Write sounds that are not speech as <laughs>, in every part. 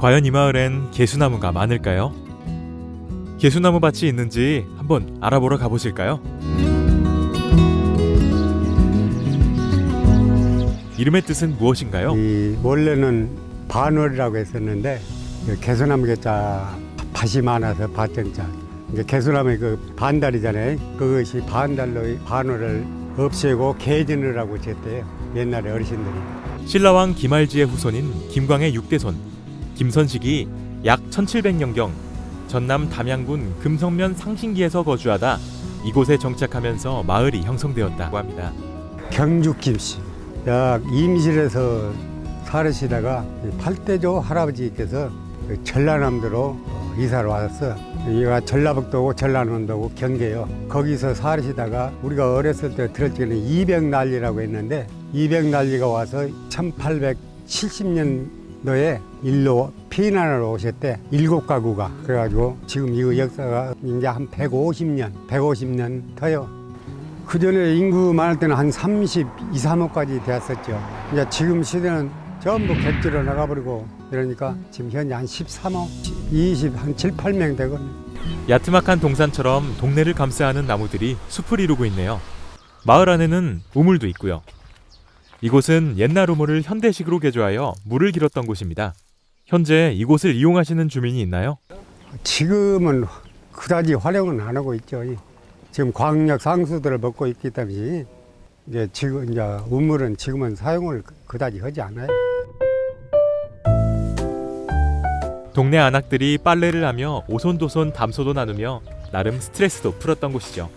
과연 이 마을엔 개수나무가 많을까요? 개수나무 밭이 있는지 한번 알아보러 가보실까요? 이름의 뜻은 무엇인가요? 이 원래는 반월이라고 했었는데 그 개소나무 개자 밭이 많아서 밭전자 이제 개소나무의 그 반달이잖아요. 그것이 반달로 반월을 없애고 개진을 하고 졌대요. 옛날에 어르신들이. 신라왕 김알지의 후손인 김광의 6대손 김선식이 약 1700년경 전남 담양군 금성면 상신기에서 거주하다 이곳에 정착하면서 마을이 형성되었다고 합니다. 경주 김씨. 약 임실에서 살으시다가 이 팔대조 할아버지께서 그 전라남도로 어, 이사를 왔어. 여기가 전라북도고 전라남도고 경계요. 거기서 살으시다가 우리가 어렸을 때 들을 적에는 200난리라고 했는데 200난리가 와서 1870년 도에 일로 피난을 오셨대. 일곱 가구가. 그래가지고 지금 이 역사가 이제 한 150년, 150년 터요. 그 전에 인구 많을 때는 한 32, 3호까지 되었었죠. 이제 지금 시대는 전부 객지로 나가버리고 이러니까 지금 현재 한 13호, 20, 한 7, 8명 되거든요. 야트막한 동산처럼 동네를 감싸는 나무들이 숲을 이루고 있네요. 마을 안에는 우물도 있고요. 이곳은 옛날 우물을 현대식으로 개조하여 물을 길었던 곳입니다. 현재 이곳을 이용하시는 주민이 있나요? 지금은 그다지 활용은 안 하고 있죠. 지금 광역 상수들을 먹고 있기 때문에 이제 지금 이제 우물은 지금은 사용을 그다지 하지 않아요. 동네 안악들이 빨래를 하며 오손도손 담소도 나누며 나름 스트레스도 풀었던 곳이죠.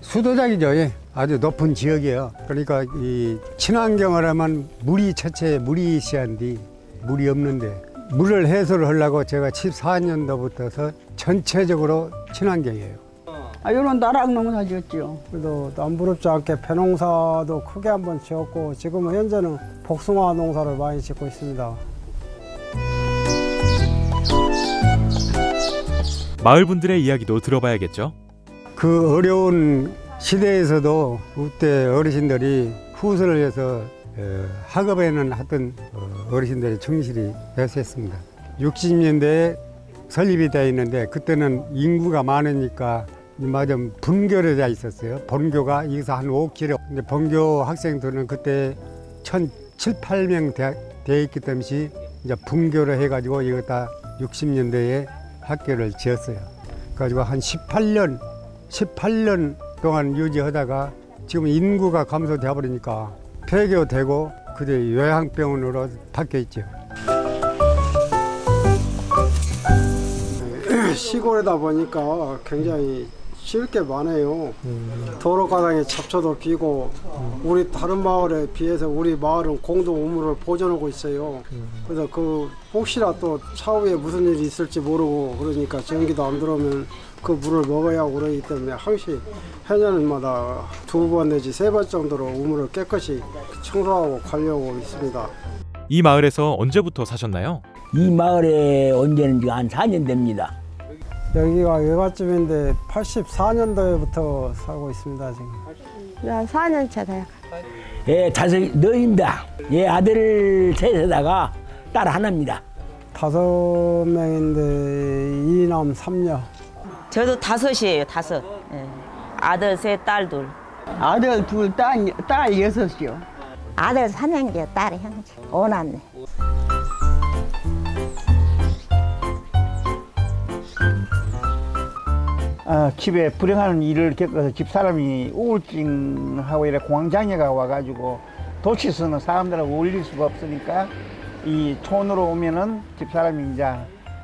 수도장이죠. 예. 아주 높은 지역이에요. 그러니까 이 친환경을 하면 물이 첫째 물이 시한디 물이 없는데 물을 해소를 하려고 제가 14년도부터서 전체적으로 친환경이에요. 아, 이런 나락 농사 지었죠. 그래도 남부럽지 않게 벼농사도 크게 한번 지었고 지금은 현재는 복숭아 농사를 많이 짓고 있습니다. 마을 분들의 이야기도 들어봐야겠죠. 그 어려운 시대에서도 그때 어르신들이 후손을 위해서 어, 학업에는 하던 어, 어르신들이 충실히 했었습니다. 60년대에 설립이 되어 있는데 그때는 인구가 많으니까 맞아 분교로 되어 있었어요. 본교가 여기서 한 5km. 근데 본교 학생들은 그때 1,700, 8명 되어 있기 때문에 이제 분교를 해가지고 이거 다 60년대에 학교를 지었어요. 그래가지고 한 18년 18년 동안 유지하다가 지금 인구가 감소되어 버리니까 폐교되고 그대 요양병원으로 바뀌어 있죠. <clears throat> 시골이다 보니까 굉장히 쉴 게 많아요. 도로 가방에 잡초도 피고 우리 다른 마을에 비해서 우리 마을은 공동 우물을 보존하고 있어요. 그래서 그 혹시나 또 차후에 무슨 일이 있을지 모르고 그러니까 전기도 안 들어오면 그 물을 먹어야 그러기 때문에 항시 해년마다 두 번 내지 세 번 정도로 우물을 깨끗이 청소하고 관리하고 있습니다. 이 마을에서 언제부터 사셨나요? 이 마을에 지금 한 4년 됩니다. 여기가 외갓집인데 84년도에부터 살고 있습니다 지금. 한 4년 차 돼요. 예, 다섯 너입니다. 예, 아들 셋에다가 딸 하나입니다. 다섯 명인데 이남 삼녀. 저도 다섯이에요, 다섯. 예. 아들 셋, 딸 둘. 아들 둘, 딸, 딸 여섯이요. 아들 사냥개, 딸 형제. 오남네. 어, 집에 불행한 일을 겪어서 집사람이 우울증하고 이래 공황장애가 와가지고 도시에서는 사람들하고 어울릴 수가 없으니까 이 촌으로 오면은 집사람이 이제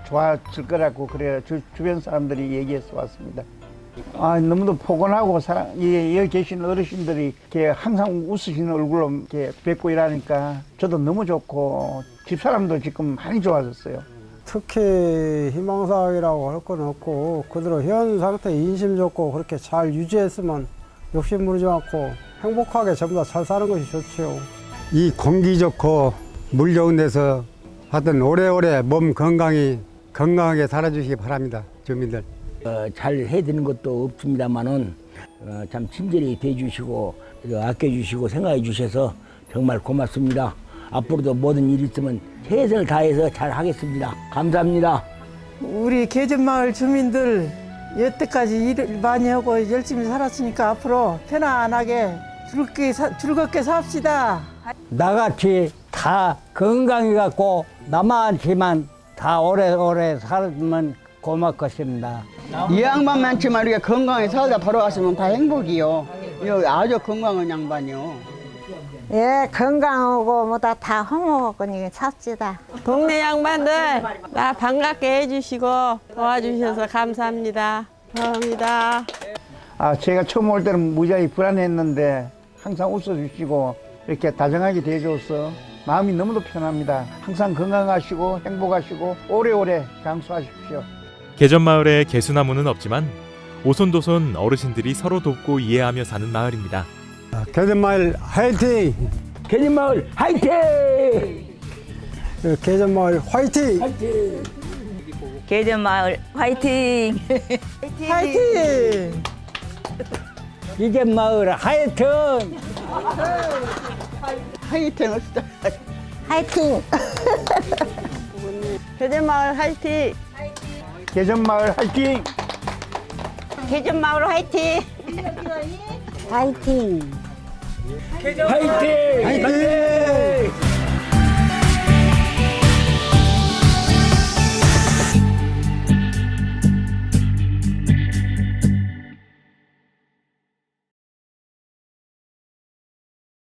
좋아질 거라고 그래 주, 주변 사람들이 얘기해서 왔습니다. 아, 너무도 포근하고 사람, 이, 여기 계신 어르신들이 이렇게 항상 웃으시는 얼굴로 이렇게 뵙고 이러니까 저도 너무 좋고 집 사람도 지금 많이 좋아졌어요. 특히 희망사항이라고 할 건 없고 그대로 현 상태 인심 좋고 그렇게 잘 유지했으면 욕심 부리지 않고 행복하게 전부 다 잘 사는 것이 좋지요. 이 공기 좋고 물 좋은 데서 하여튼 오래오래 몸 건강히 건강하게 살아주시기 바랍니다. 주민들. 어, 잘 해드리는 것도 없습니다만은 어, 참 친절히 대해주시고 어, 아껴주시고 생각해 주셔서 정말 고맙습니다. 앞으로도 모든 일 있으면 최선을 다해서 잘 하겠습니다. 감사합니다. 우리 계전마을 주민들 여태까지 일을 많이 하고 열심히 살았으니까 앞으로 편안하게 즐겁게, 사- 즐겁게 삽시다. 나같이 다 건강해 갖고 나만치만 다 오래오래 살면 고맙겠습니다. 이 양반만치만 우리가 건강히 살다 돌아갔으면 다 행복이요. 여기 아주 건강한 양반이요. 예, 건강하고 뭐다 다 허먹고 삽시다. 동네 양반들 나 반갑게 해주시고 도와주셔서 감사합니다. 감사합니다. 아, 제가 처음 올 때는 무지하게 불안했는데 항상 웃어주시고 이렇게 다정하게 대해줘서 마음이 너무도 편합니다. 항상 건강하시고 행복하시고 오래오래 장수하십시오. 개전마을에 개수나무는 없지만 오손도손 어르신들이 서로 돕고 이해하며 사는 마을입니다. 개전마을 화이팅! 계집마을 화이팅! 개전마을 화이팅! 화이팅! 파이팅! 이제 마을 하여튼 하여튼 어시다. 화이팅! 계전마을 <laughs> 화이팅! 개전마을 화이팅! 계전마을 화이팅! 화이팅! 화이팅! 화이팅!